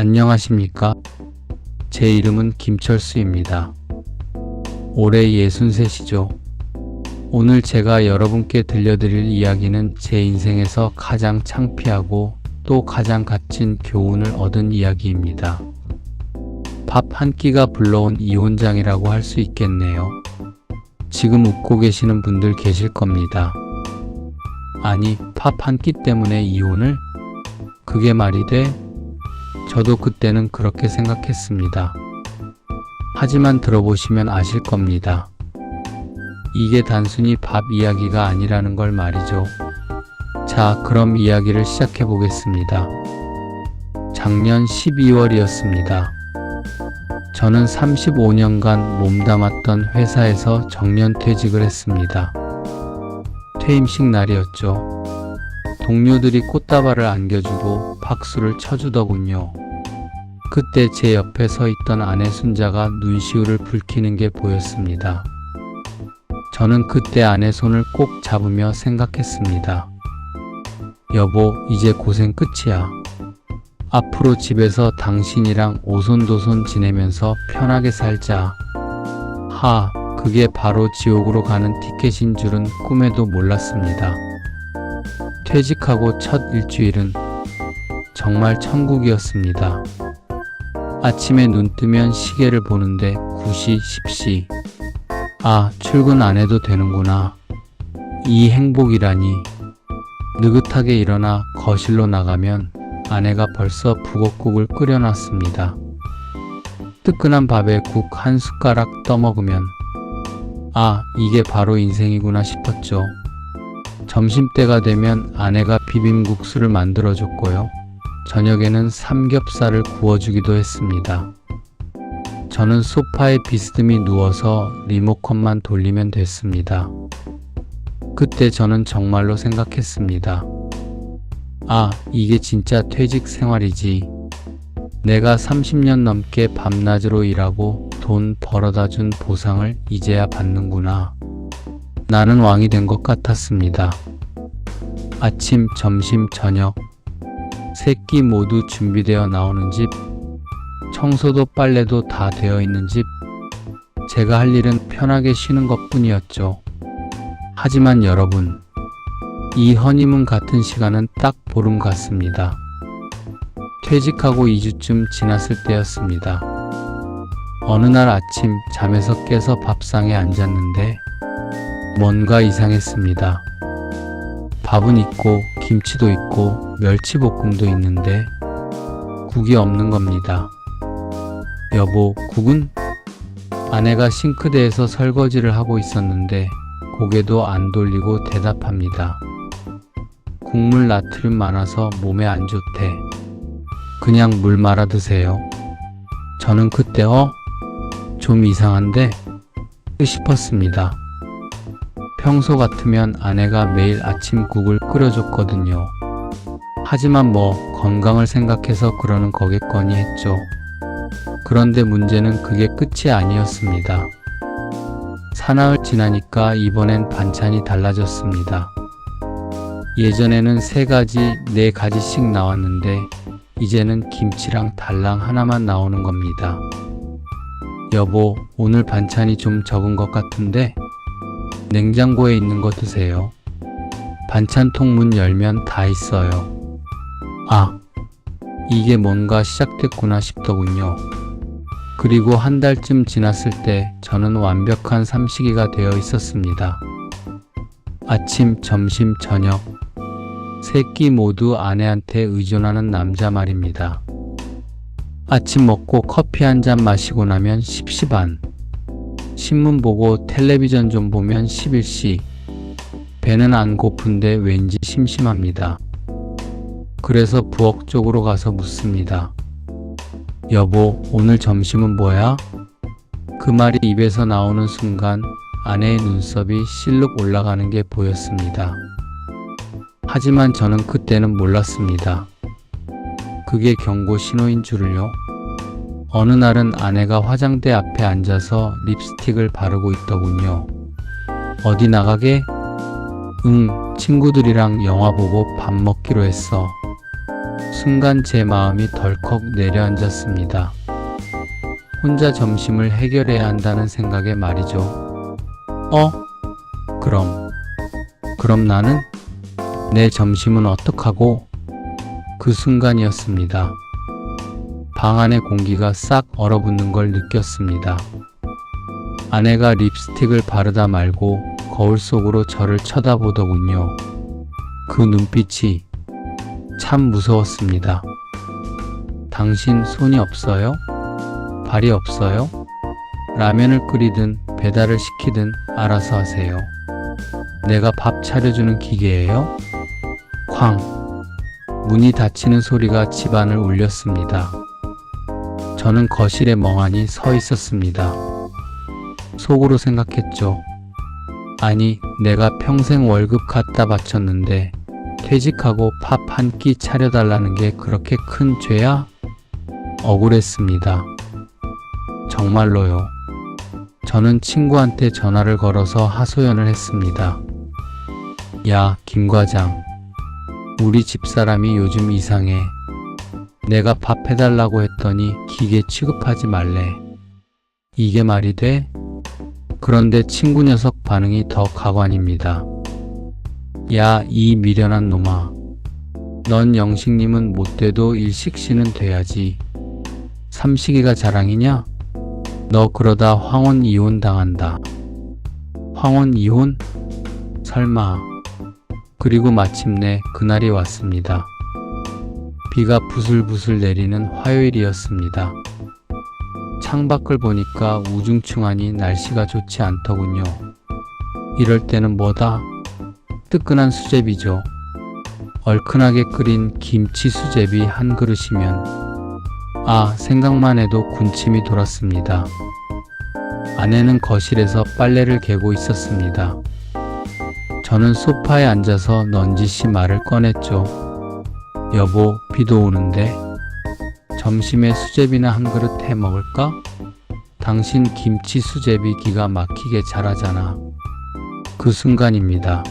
안녕하십니까? 제 이름은 김철수입니다. 올해 63이죠. 오늘 제가 여러분께 들려드릴 이야기는 제 인생에서 가장 창피하고 또 가장 값진 교훈을 얻은 이야기입니다. 밥 한 끼가 불러온 이혼장이라고 할 수 있겠네요. 지금 웃고 계시는 분들 계실 겁니다. 아니, 밥 한 끼 때문에 이혼을? 그게 말이 돼? 저도 그때는 그렇게 생각했습니다. 하지만 들어보시면 아실 겁니다. 이게 단순히 밥 이야기가 아니라는 걸 말이죠. 자, 그럼 이야기를 시작해 보겠습니다. 작년 12월이었습니다. 저는 35년간 몸담았던 회사에서 정년 퇴직을 했습니다. 퇴임식 날이었죠. 동료들이 꽃다발을 안겨주고 박수를 쳐주더군요. 그때 제 옆에 서 있던 아내 순자가 눈시울을 붉히는 게 보였습니다. 저는 그때 아내 손을 꼭 잡으며 생각했습니다. 여보, 이제 고생 끝이야. 앞으로 집에서 당신이랑 오손도손 지내면서 편하게 살자. 하, 그게 바로 지옥으로 가는 티켓인 줄은 꿈에도 몰랐습니다. 퇴직하고 첫 일주일은 정말 천국이었습니다. 아침에 눈 뜨면 시계를 보는데 9시, 10시. 아, 출근 안 해도 되는구나. 이 행복이라니. 느긋하게 일어나 거실로 나가면 아내가 벌써 북엇국을 끓여놨습니다. 뜨끈한 밥에 국 한 숟가락 떠먹으면 아, 이게 바로 인생이구나 싶었죠. 점심때가 되면 아내가 비빔국수를 만들어줬고요. 저녁에는 삼겹살을 구워주기도 했습니다. 저는 소파에 비스듬히 누워서 리모컨만 돌리면 됐습니다. 그때 저는 정말로 생각했습니다. 아, 이게 진짜 퇴직 생활이지. 내가 30년 넘게 밤낮으로 일하고 돈 벌어다 준 보상을 이제야 받는구나. 나는 왕이 된 것 같았습니다. 아침, 점심, 저녁. 세끼 모두 준비되어 나오는 집. 청소도 빨래도 다 되어 있는 집. 제가 할 일은 편하게 쉬는 것 뿐이었죠. 하지만 여러분, 이 허니문 같은 시간은 딱 보름 같습니다. 퇴직하고 2주쯤 지났을 때였습니다. 어느 날 아침 잠에서 깨서 밥상에 앉았는데 뭔가 이상했습니다. 밥은 있고 김치도 있고 멸치볶음도 있는데 국이 없는 겁니다. 여보, 국은? 아내가 싱크대에서 설거지를 하고 있었는데 고개도 안 돌리고 대답합니다. 국물 나트륨 많아서 몸에 안 좋대. 그냥 물 말아 드세요. 저는 그때 어? 좀 이상한데? 싶었습니다. 평소 같으면 아내가 매일 아침 국을 끓여줬거든요. 하지만 뭐 건강을 생각해서 그러는 거겠거니 했죠. 그런데 문제는 그게 끝이 아니었습니다. 사나흘 지나니까 이번엔 반찬이 달라졌습니다. 예전에는 세 가지, 네 가지씩 나왔는데 이제는 김치랑 달랑 하나만 나오는 겁니다. 여보, 오늘 반찬이 좀 적은 것 같은데 냉장고에 있는 거 드세요. 반찬통 문 열면 다 있어요. 아, 이게 뭔가 시작됐구나 싶더군요. 그리고 한 달쯤 지났을 때 저는 완벽한 삼식이가 되어 있었습니다. 아침, 점심, 저녁. 세끼 모두 아내한테 의존하는 남자 말입니다. 아침 먹고 커피 한 잔 마시고 나면 10시 반. 신문 보고 텔레비전 좀 보면 11시. 배는 안 고픈데 왠지 심심합니다. 그래서 부엌 쪽으로 가서 묻습니다. 여보, 오늘 점심은 뭐야? 그 말이 입에서 나오는 순간 아내의 눈썹이 실룩 올라가는 게 보였습니다. 하지만 저는 그때는 몰랐습니다. 그게 경고 신호인 줄을요. 어느 날은 아내가 화장대 앞에 앉아서 립스틱을 바르고 있더군요. 어디 나가게? 응, 친구들이랑 영화 보고 밥 먹기로 했어. 순간 제 마음이 덜컥 내려앉았습니다. 혼자 점심을 해결해야 한다는 생각에 말이죠. 어? 그럼. 그럼 나는? 내 점심은 어떡하고? 그 순간이었습니다. 방 안의 공기가 싹 얼어붙는 걸 느꼈습니다. 아내가 립스틱을 바르다 말고 거울 속으로 저를 쳐다보더군요. 그 눈빛이 참 무서웠습니다. 당신 손이 없어요? 발이 없어요? 라면을 끓이든 배달을 시키든 알아서 하세요. 내가 밥 차려주는 기계예요? 쾅! 문이 닫히는 소리가 집안을 울렸습니다. 저는 거실에 멍하니 서 있었습니다. 속으로 생각했죠. 아니, 내가 평생 월급 갖다 바쳤는데 퇴직하고 밥 한 끼 차려달라는 게 그렇게 큰 죄야? 억울했습니다. 정말로요. 저는 친구한테 전화를 걸어서 하소연을 했습니다. 야, 김 과장. 우리 집사람이 요즘 이상해. 내가 밥 해달라고 했더니 기계 취급하지 말래. 이게 말이 돼? 그런데 친구 녀석 반응이 더 가관입니다. 야, 이 미련한 놈아. 넌 영식님은 못 돼도 일식씨는 돼야지. 삼식이가 자랑이냐? 너 그러다 황혼 이혼 당한다. 황혼 이혼? 설마. 그리고 마침내 그날이 왔습니다. 비가 부슬부슬 내리는 화요일이었습니다. 창밖을 보니까 우중충하니 날씨가 좋지 않더군요. 이럴 때는 뭐다? 뜨끈한 수제비죠. 얼큰하게 끓인 김치 수제비 한 그릇이면 아, 생각만 해도 군침이 돌았습니다. 아내는 거실에서 빨래를 개고 있었습니다. 저는 소파에 앉아서 넌지시 말을 꺼냈죠. 여보, 비도 오는데 점심에 수제비나 한 그릇 해 먹을까? 당신 김치 수제비 기가 막히게 잘하잖아. 그 순간입니다.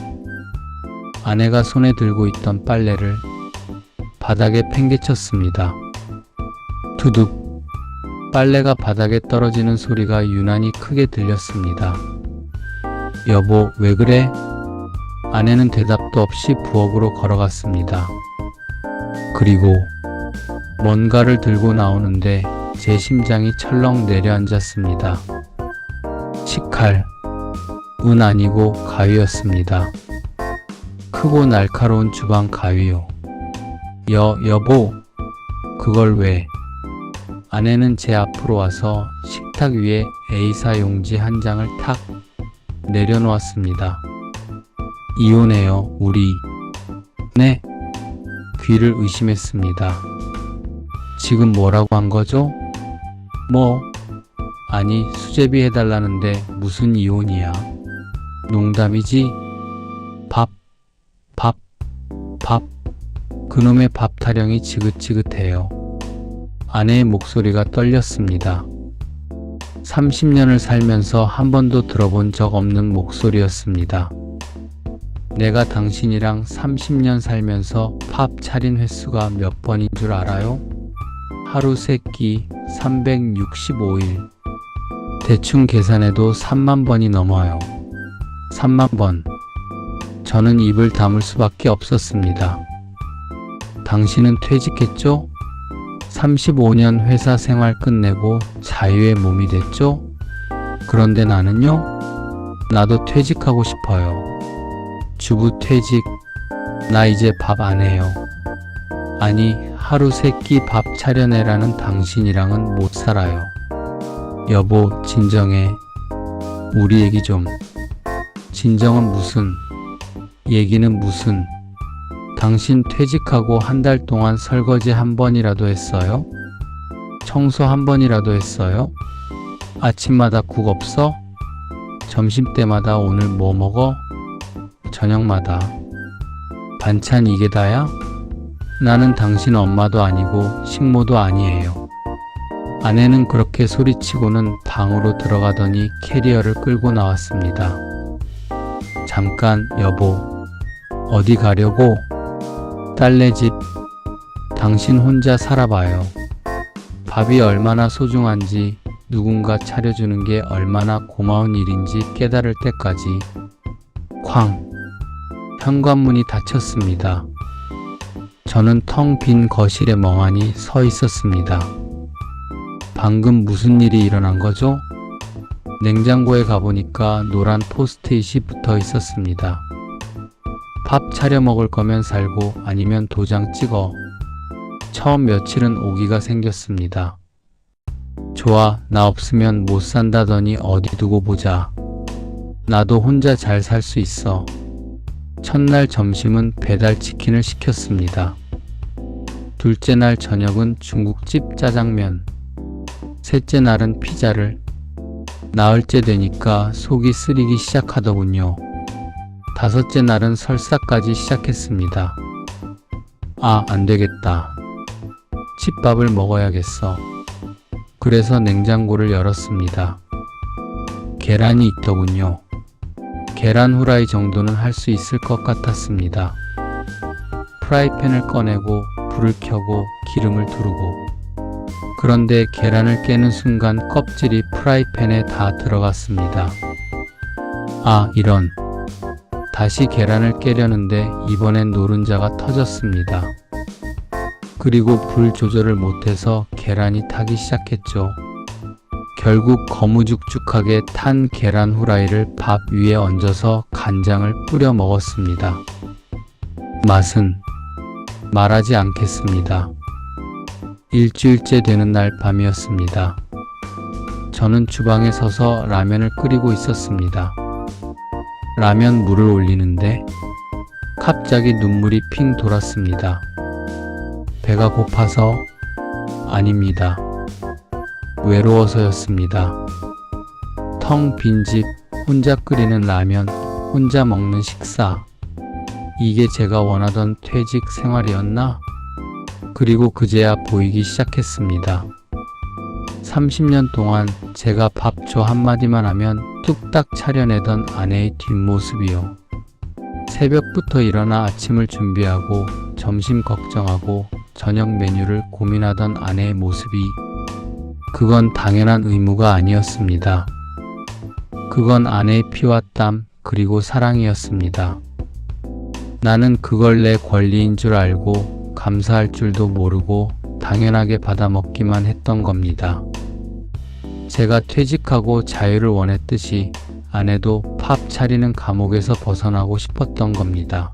아내가 손에 들고 있던 빨래를 바닥에 팽개쳤습니다. 두둑. 빨래가 바닥에 떨어지는 소리가 유난히 크게 들렸습니다. 여보, 왜 그래? 아내는 대답도 없이 부엌으로 걸어갔습니다. 그리고 뭔가를 들고 나오는데 제 심장이 철렁 내려앉았습니다. 식칼. 은 아니고 가위였습니다. 크고 날카로운 주방 가위요. 여, 여보, 그걸 왜? 아내는 제 앞으로 와서 식탁 위에 A사 용지 한 장을 탁 내려놓았습니다. 이혼해요, 우리. 네? 귀를 의심했습니다. 지금 뭐라고 한 거죠? 뭐? 아니, 수제비 해달라는데 무슨 이혼이야? 농담이지? 밥, 밥, 밥. 그놈의 밥 타령이 지긋지긋해요. 아내의 목소리가 떨렸습니다. 30년을 살면서 한 번도 들어본 적 없는 목소리였습니다. 내가 당신이랑 30년 살면서 밥 차린 횟수가 몇 번인 줄 알아요? 하루 세끼 365일. 대충 계산해도 3만 번이 넘어요. 3만 번. 저는 입을 다물 수밖에 없었습니다. 당신은 퇴직했죠? 35년 회사 생활 끝내고 자유의 몸이 됐죠? 그런데 나는요? 나도 퇴직하고 싶어요. 주부 퇴직. 나 이제 밥 안 해요. 아니, 하루 세 끼 밥 차려내라는 당신이랑은 못 살아요. 여보, 진정해. 우리 얘기 좀. 진정은 무슨, 얘기는 무슨. 당신 퇴직하고 한 달 동안 설거지 한 번이라도 했어요? 청소 한 번이라도 했어요? 아침마다 국 없어? 점심 때마다 오늘 뭐 먹어? 저녁마다. 반찬 이게 다야? 나는 당신 엄마도 아니고 식모도 아니에요. 아내는 그렇게 소리치고는 방으로 들어가더니 캐리어를 끌고 나왔습니다. 잠깐, 여보. 어디 가려고? 딸네 집. 당신 혼자 살아봐요. 밥이 얼마나 소중한지 누군가 차려주는 게 얼마나 고마운 일인지 깨달을 때까지 쾅 현관문이 닫혔습니다. 저는 텅 빈 거실에 멍하니 서 있었습니다. 방금 무슨 일이 일어난 거죠? 냉장고에 가보니까 노란 포스트잇이 붙어 있었습니다. 밥 차려 먹을 거면 살고 아니면 도장 찍어. 처음 며칠은 오기가 생겼습니다. 좋아, 나 없으면 못 산다더니 어디 두고 보자. 나도 혼자 잘 살 수 있어. 첫날 점심은 배달 치킨을 시켰습니다. 둘째 날 저녁은 중국집 짜장면. 셋째 날은 피자를. 나흘째 되니까 속이 쓰리기 시작하더군요. 다섯째 날은 설사까지 시작했습니다. 아, 안 되겠다. 집밥을 먹어야겠어. 그래서 냉장고를 열었습니다. 계란이 있더군요. 계란 후라이 정도는 할 수 있을 것 같았습니다. 프라이팬을 꺼내고 불을 켜고 기름을 두르고 그런데 계란을 깨는 순간 껍질이 프라이팬에 다 들어갔습니다. 아, 이런. 다시 계란을 깨려는데 이번엔 노른자가 터졌습니다. 그리고 불 조절을 못해서 계란이 타기 시작했죠. 결국 거무죽죽하게 탄 계란 후라이를 밥 위에 얹어서 간장을 뿌려 먹었습니다. 맛은 말하지 않겠습니다. 일주일째 되는 날 밤이었습니다. 저는 주방에 서서 라면을 끓이고 있었습니다. 라면 물을 올리는데 갑자기 눈물이 핑 돌았습니다. 배가 고파서 아닙니다. 외로워서였습니다. 텅 빈 집, 혼자 끓이는 라면, 혼자 먹는 식사. 이게 제가 원하던 퇴직 생활이었나? 그리고 그제야 보이기 시작했습니다. 30년 동안 제가 밥줘 한마디만 하면 뚝딱 차려내던 아내의 뒷모습이요. 새벽부터 일어나 아침을 준비하고 점심 걱정하고 저녁 메뉴를 고민하던 아내의 모습이 그건 당연한 의무가 아니었습니다. 그건 아내의 피와 땀 그리고 사랑이었습니다. 나는 그걸 내 권리인 줄 알고 감사할 줄도 모르고 당연하게 받아먹기만 했던 겁니다. 제가 퇴직하고 자유를 원했듯이 아내도 팝 차리는 감옥에서 벗어나고 싶었던 겁니다.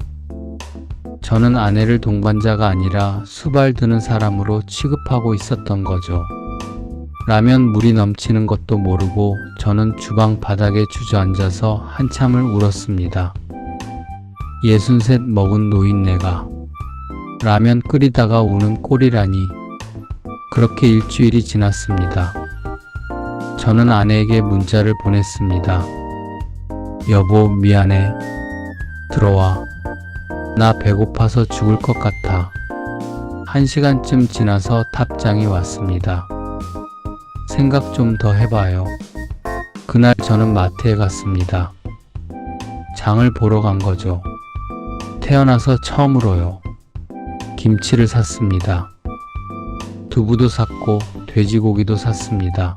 저는 아내를 동반자가 아니라 수발 드는 사람으로 취급하고 있었던 거죠. 라면 물이 넘치는 것도 모르고 저는 주방 바닥에 주저앉아서 한참을 울었습니다. 예순셋 먹은 노인네가 라면 끓이다가 우는 꼴이라니 그렇게 일주일이 지났습니다. 저는 아내에게 문자를 보냈습니다. 여보, 미안해. 들어와. 나 배고파서 죽을 것 같아. 한 시간쯤 지나서 탑장이 왔습니다. 생각 좀 더 해봐요. 그날 저는 마트에 갔습니다. 장을 보러 간 거죠. 태어나서 처음으로요. 김치를 샀습니다. 두부도 샀고 돼지고기도 샀습니다.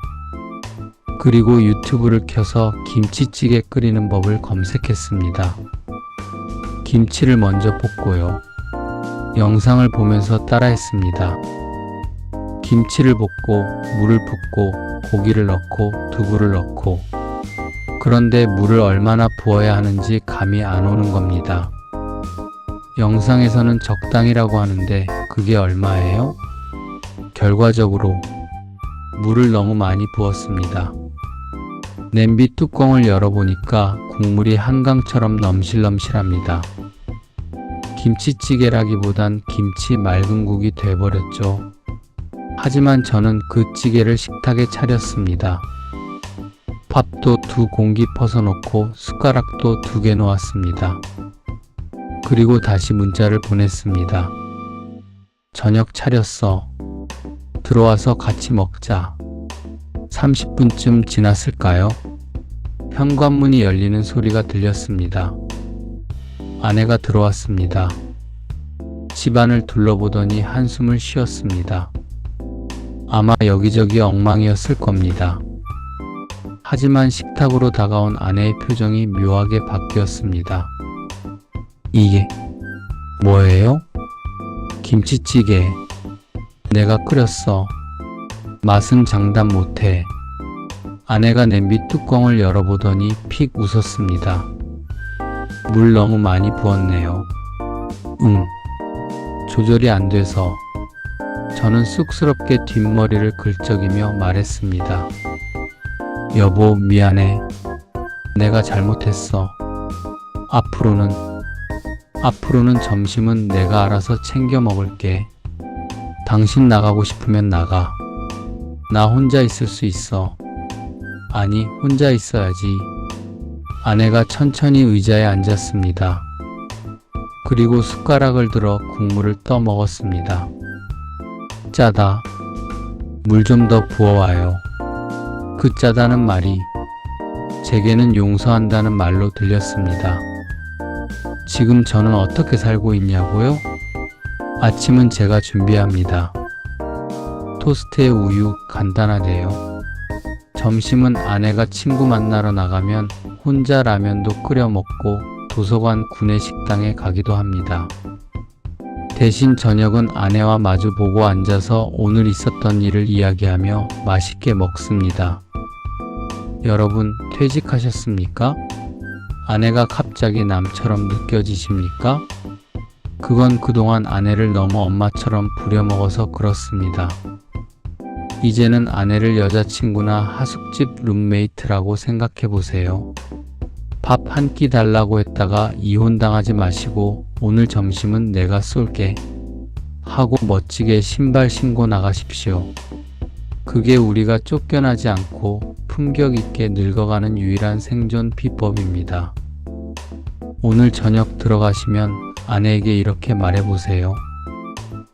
그리고 유튜브를 켜서 김치찌개 끓이는 법을 검색했습니다. 김치를 먼저 볶고요. 영상을 보면서 따라했습니다. 김치를 볶고 물을 붓고 고기를 넣고 두부를 넣고 그런데 물을 얼마나 부어야 하는지 감이 안 오는 겁니다. 영상에서는 적당이라고 하는데 그게 얼마예요? 결과적으로 물을 너무 많이 부었습니다. 냄비 뚜껑을 열어보니까 국물이 한강처럼 넘실넘실합니다. 김치찌개라기보단 김치 맑은 국이 돼버렸죠. 하지만 저는 그 찌개를 식탁에 차렸습니다. 밥도 두 공기 퍼서 놓고 숟가락도 두 개 놓았습니다. 그리고 다시 문자를 보냈습니다. 저녁 차렸어. 들어와서 같이 먹자. 30분쯤 지났을까요? 현관문이 열리는 소리가 들렸습니다. 아내가 들어왔습니다. 집안을 둘러보더니 한숨을 쉬었습니다. 아마 여기저기 엉망이었을 겁니다. 하지만 식탁으로 다가온 아내의 표정이 묘하게 바뀌었습니다. 이게 뭐예요? 김치찌개. 내가 끓였어. 맛은 장담 못해. 아내가 냄비 뚜껑을 열어보더니 픽 웃었습니다. 물 너무 많이 부었네요. 응. 조절이 안 돼서 저는 쑥스럽게 뒷머리를 긁적이며 말했습니다. 여보, 미안해. 내가 잘못했어. 앞으로는, 앞으로는 점심은 내가 알아서 챙겨 먹을게. 당신 나가고 싶으면 나가. 나 혼자 있을 수 있어. 아니, 혼자 있어야지. 아내가 천천히 의자에 앉았습니다. 그리고 숟가락을 들어 국물을 떠 먹었습니다. 짜다. 물 좀 더 부어와요. 그 짜다는 말이 제게는 용서한다는 말로 들렸습니다. 지금 저는 어떻게 살고 있냐고요? 아침은 제가 준비합니다. 토스트에 우유 간단하대요. 점심은 아내가 친구 만나러 나가면 혼자 라면도 끓여 먹고 도서관 구내 식당에 가기도 합니다. 대신 저녁은 아내와 마주 보고 앉아서 오늘 있었던 일을 이야기하며 맛있게 먹습니다. 여러분, 퇴직하셨습니까? 아내가 갑자기 남처럼 느껴지십니까? 그건 그동안 아내를 너무 엄마처럼 부려먹어서 그렇습니다. 이제는 아내를 여자친구나 하숙집 룸메이트라고 생각해 보세요. 밥 한 끼 달라고 했다가 이혼당하지 마시고 오늘 점심은 내가 쏠게. 하고 멋지게 신발 신고 나가십시오. 그게 우리가 쫓겨나지 않고 품격 있게 늙어가는 유일한 생존 비법입니다. 오늘 저녁 들어가시면 아내에게 이렇게 말해보세요.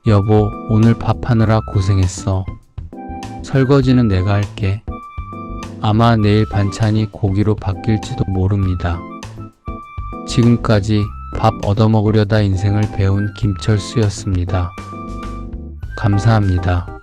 여보, 오늘 밥하느라 고생했어. 설거지는 내가 할게. 아마 내일 반찬이 고기로 바뀔지도 모릅니다. 지금까지 밥 얻어먹으려다 인생을 배운 김철수였습니다. 감사합니다.